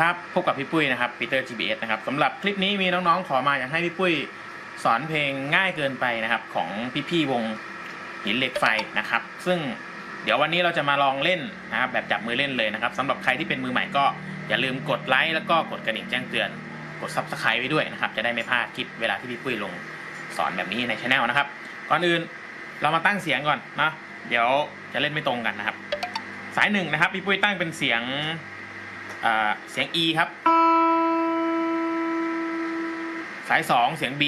ครับ พบกับพี่ปุ้ยนะครับปีเตอร์ GBS นะครับสำหรับคลิปนี้มีน้องๆ ขอมาอยากให้พี่ปุ้ยสอนเพลงง่ายเกินไปนะครับ ของพี่ๆวงหินเหล็กไฟนะครับ ซึ่งเดี๋ยววันนี้เราจะมาลองเล่นนะครับแบบจับมือเล่นเลยนะครับสำหรับใครที่เป็นมือใหม่ก็อย่าลืมกดไลค์แล้วก็กดกระดิ่งแจ้งเตือน กด Subscribe ไว้ด้วยนะครับ จะได้ไม่พลาดคลิปเวลาที่พี่ปุ้ยลงสอนแบบนี้ในช anel นะครับก่อนอื่นเรามาตั้งเสียงก่อนนะเดี๋ยวจะเล่นไม่ตรงกันนะครับ สายหนึ่งนะครับพี่ปุ้ยตั้งเป็นเสียง เสียง E ครับ สายสองเสียง B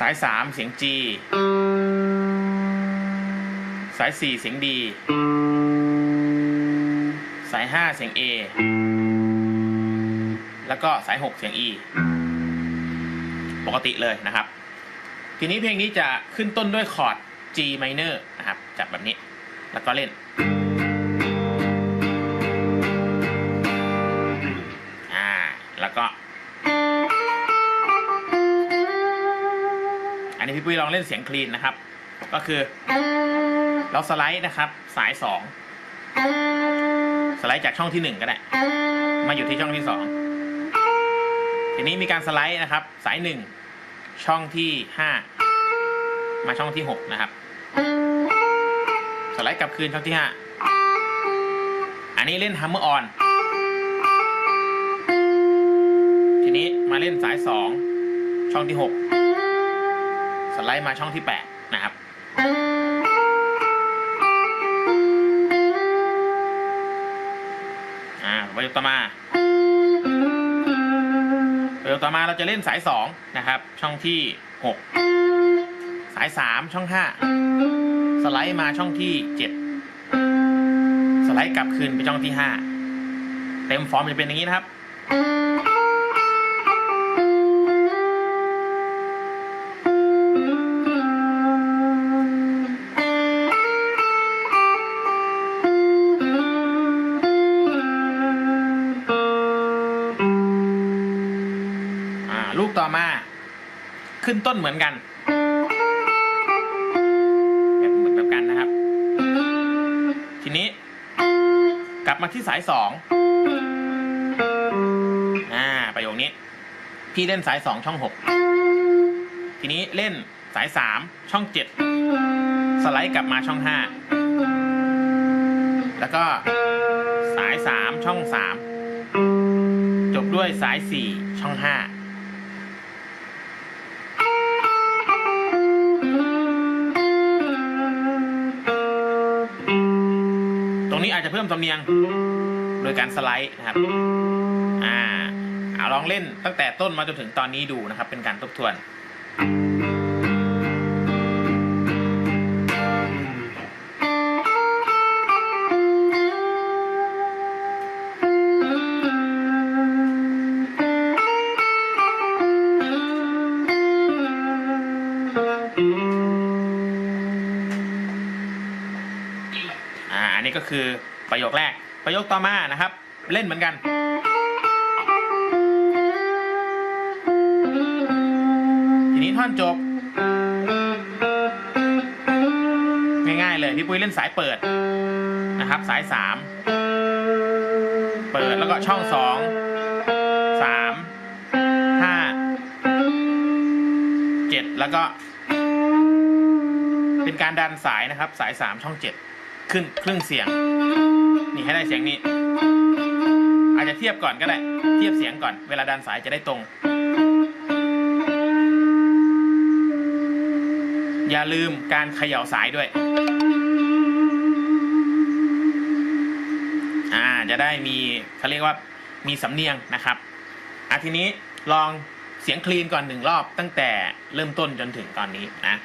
สายสามเสียง G สายสี่เสียง D สายห้าเสียง A แล้วก็สายหกเสียง E ปกติเลยนะครับ ทีนี้เพลงนี้จะขึ้นต้นด้วยคอร์ด G minor นะครับจับแบบนี้ แล้วก็เล่น แล้วก็ อันนี้พี่ปุ้ยลองเล่นเสียงคลีนนะครับ ก็คือ เราสไลด์นะครับ สายสองสไลด์จากช่องที่หนึ่งก็ได้ มาอยู่ที่ช่องที่สองทีนี้มีการสไลด์นะครับ สายหนึ่งช่องที่ห้ามาช่องที่หกนะครับ สไลด์กลับคืนช่องที่ห้าอันนี้เล่นฮัมเมอร์ออน มาเล่นสายสองช่องที่หกสไลด์มาช่องที่แปดนะครับอ่าประโยคต่อมาประโยคต่อมาเราจะเล่นสายสองนะครับ ช่องที่หกสายสามช่องห้าสไลด์มาช่องที่เจ็ดสไลด์กลับคืนไปช่องที่ห้าเต็มฟอร์มจะเป็นอย่างนี้นะครับ ขึ้นต้นเหมือนกัน แบบเหมือนแบบกันนะครับ ทีนี้ กลับมาที่สายสองอ่าประโยคนี้ พี่เล่นสายสองช่องหกทีนี้เล่นสายสามช่องเจ็ดสไลด์กลับมาช่องห้าแล้วก็สายสามช่องสามจบด้วยสายสี่ช่องห้า นี้อาจจะเพิ่มสำเนียง โดยการสไลด์นะครับ อ่าเอาลองเล่นตั้งแต่ต้นมาจนถึงตอนนี้ดูนะครับ เป็นการทบทวน คือประโยคแรก ประโยคต่อมานะครับ เล่นเหมือนกัน ทีนี้ท่อนจบ ง่ายๆเลยพี่ปุ้ยเล่นสายเปิดนะครับ สายสามเปิดแล้วก็ช่องสองสามห้าเจ็ดแล้วก็ เป็นการดันสายนะครับ สายสามช่องเจ็ด ขึ้นครึ่งเสียง นี่ให้ได้เสียงนี้ อาจจะเทียบก่อนก็ได้ เทียบเสียงก่อน เวลาดันสายจะได้ตรง อย่าลืมการเขย่าสายด้วย อ่า จะได้มีเขาเรียกว่ามีสำเนียงนะครับอะทีนี้ลองเสียงคลีนก่อนหนึ่งรอบตั้งแต่เริ่มต้นจนถึงตอนนี้นะ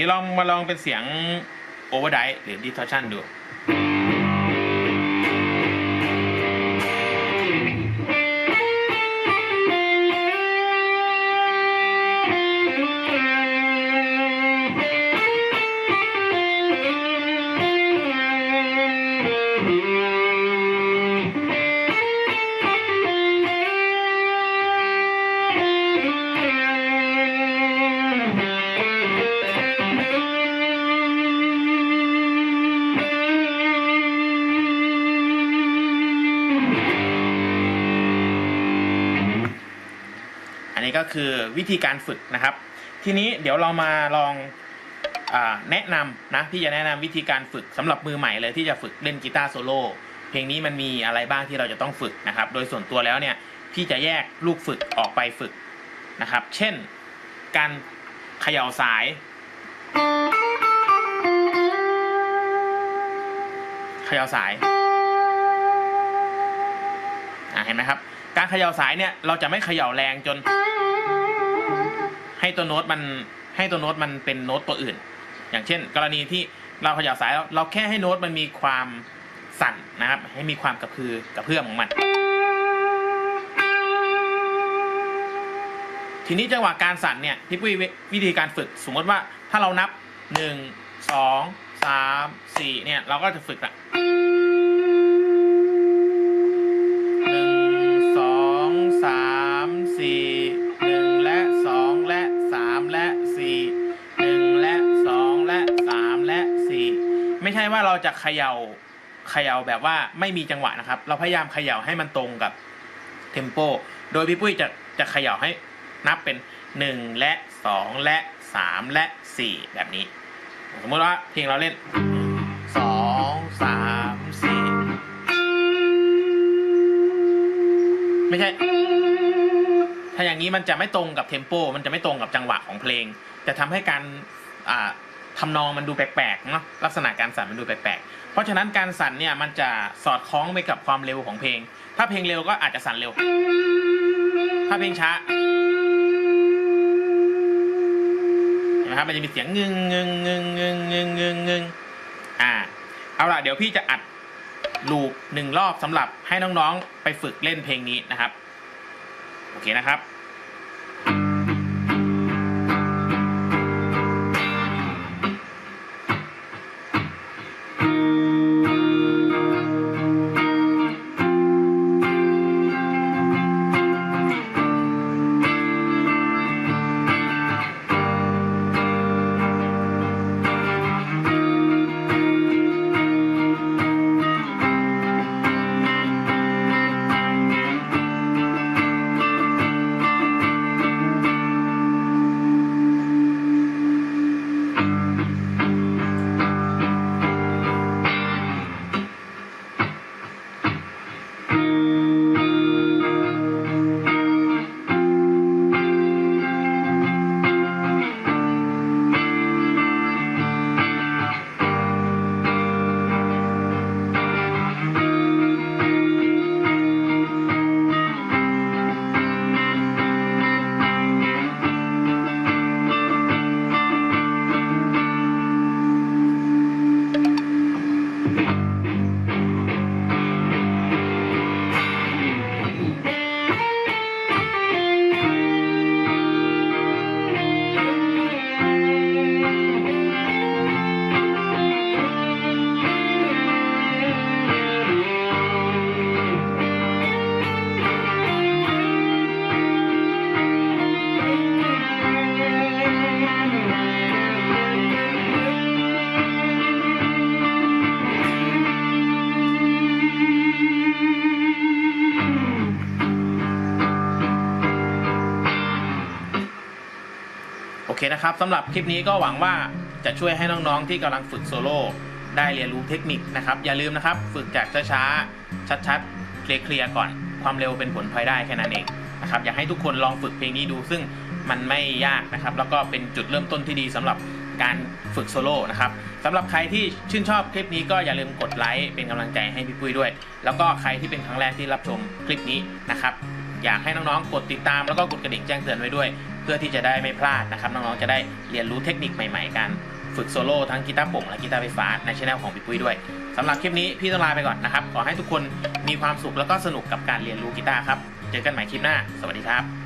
นี้ลองมาลองเป็นเสียงโอเวอร์ไดหรือดิทอชันดู นี้ก็คือวิธีการฝึกนะครับ ทีนี้เดี๋ยวเรามาลองอแนะนำนะพี่จะแนะนำวิธีการฝึกสำหรับมือใหม่เลยที่จะฝึกเล่นกีตาร์โซโล่เพลงนี้มันมีอะไรบ้างที่เราจะต้องฝึกนะครับ โดยส่วนตัวแล้วเนี่ยพี่จะแยกลูกฝึกออกไปฝึกนะครับ เช่น การเขย่าสายเขย่าสายเห็นไหมครับ การเขย่าสายเนี่ยเราจะไม่เขย่าแรงจน ให้ตัวโน้ตมันให้ตัวโน้ตมันเป็นโน้ตตัวอื่น อย่างเช่น กรณีที่เราขย่าสายเราเราแค่ให้โน้ตมันมีความสั่นนะครับ ให้มีความกระพือกระเพื่อมของมัน ทีนี้จังหวะการสั่นเนี่ยพี่ปุ้ยวิวิธีการฝึกสมมติว่าถ้าเรานับหนึ่งสองสามสี่เนี่ยเราก็จะฝึกละ เราจะเขย่าเขย่าแบบว่าไม่มีจังหวะนะครับ เราพยายามเขย่าให้มันตรงกับเทมโป โดยพี่ปุ้ยจะจะเขย่าให้นับเป็นหนึ่งและสองและสามและสี่แบบนี้ สมมติว่าเพลงเราเล่นสองสามสี่ไม่ใช่ ถ้าอย่างนี้มันจะไม่ตรงกับเทมโป มันจะไม่ตรงกับจังหวะของเพลง จะทำให้การอ่า ทำนองมันดูแปลกๆเนาะลักษณะการสั่นมันดูแปลกๆเพราะฉะนั้นการสั่นเนี่ยมันจะสอดคล้องไปกับความเร็วของเพลง ถ้าเพลงเร็วก็อาจจะสั่นเร็ว ถ้าเพลงช้าเห็นไหมครับมันจะมีเสียงงึงงึงงึงงึงงึงงึงงึงอ่าเอาล่ะเดี๋ยวพี่จะอัดลูปหนึ่งรอบสำหรับให้น้องๆไปฝึกเล่นเพลงนี้นะครับ โอเคนะครับ นะครับสำหรับคลิปนี้ก็หวังว่าจะช่วยให้น้องๆที่กำลังฝึกโซโล่ได้เรียนรู้เทคนิคนะครับ อย่าลืมนะครับ ฝึกจากช้าๆชัดๆเคลียร์ๆก่อนความเร็วเป็นผลพลอยได้แค่นั้นเองนะครับอยากให้ทุกคนลองฝึกเพลงนี้ดู ซึ่งมันไม่ยากนะครับ แล้วก็เป็นจุดเริ่มต้นที่ดีสำหรับการฝึกโซโล่นะครับสำหรับใครที่ชื่นชอบคลิปนี้ก็อย่าลืมกดไลค์เป็นกำลังใจให้พี่ปุ้ยด้วย แล้วก็ใครที่เป็นครั้งแรกที่รับชมคลิปนี้นะครับอยากให้น้องๆกดติดตามแล้วก็กดกระดิ่งแจ้งเตือนไว้ด้วย เพื่อที่จะได้ไม่พลาดนะครับน้องๆจะได้เรียนรู้เทคนิคใหม่ๆกันฝึกโซโล่ทั้งกีตาร์โป่งและกีตาร์ไฟฟ้าในช่องของพี่ปุ้ยด้วยสำหรับคลิปนี้พี่ต้องลาไปก่อนนะครับ ขอให้ทุกคนมีความสุขแล้วก็สนุกกับการเรียนรู้กีตาร์ครับ เจอกันใหม่คลิปหน้า สวัสดีครับ